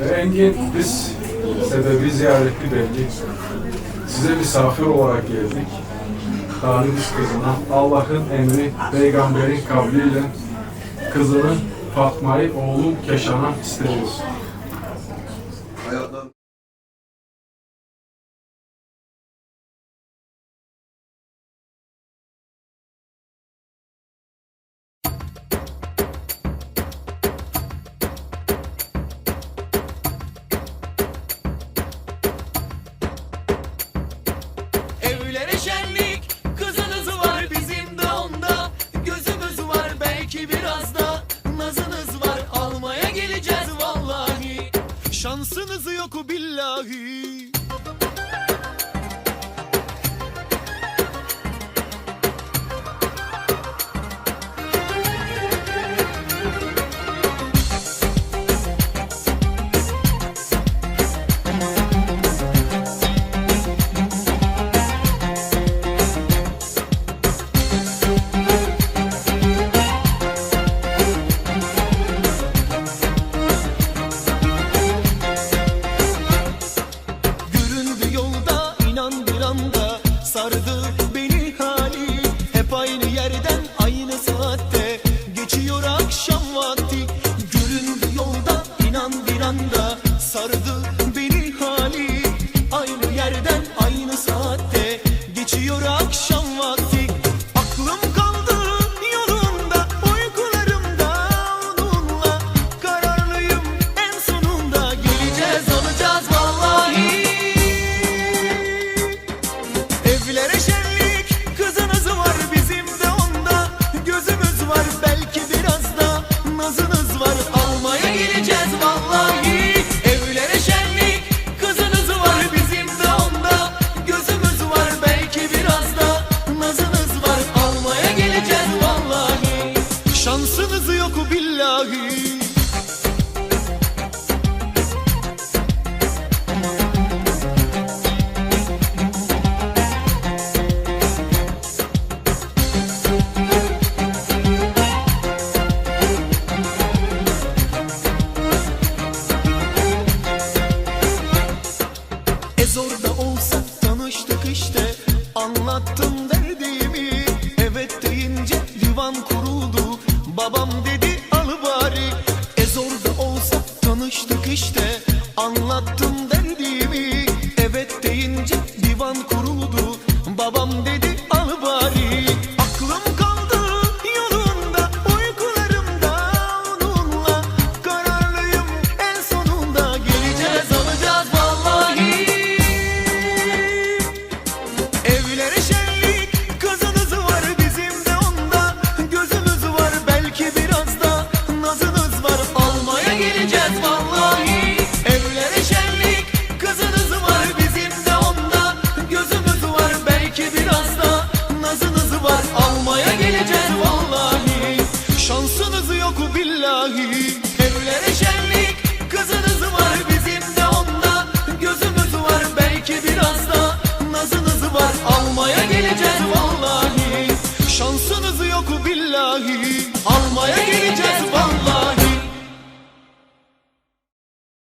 Ve Engin biz sebebi ziyareti belli. Size misafir olarak geldik. Talibüs kızına Allah'ın emri, peygamberin kavliyle kızını Fatma'yı oğlum Keşan'a isteriz. Şansınız yok billahi Hep aynı yerden aynı saatte Geçiyor akşam vakti. Göründü yolda inan bir anda Sardı Babam dedi al bari. E zor da olsa tanıştık işte Anlattım derdimi. Evet deyince divan kuruldu Babam dedi Evleneceğiz vallahi. Şansınız yok billahi. Evlere şenlik Kızınız var bizim de onda. Gözümüz var belki biraz da Nazınız var. Almaya geleceğiz vallahi. Şansınız yok billahi. Almaya geleceğiz.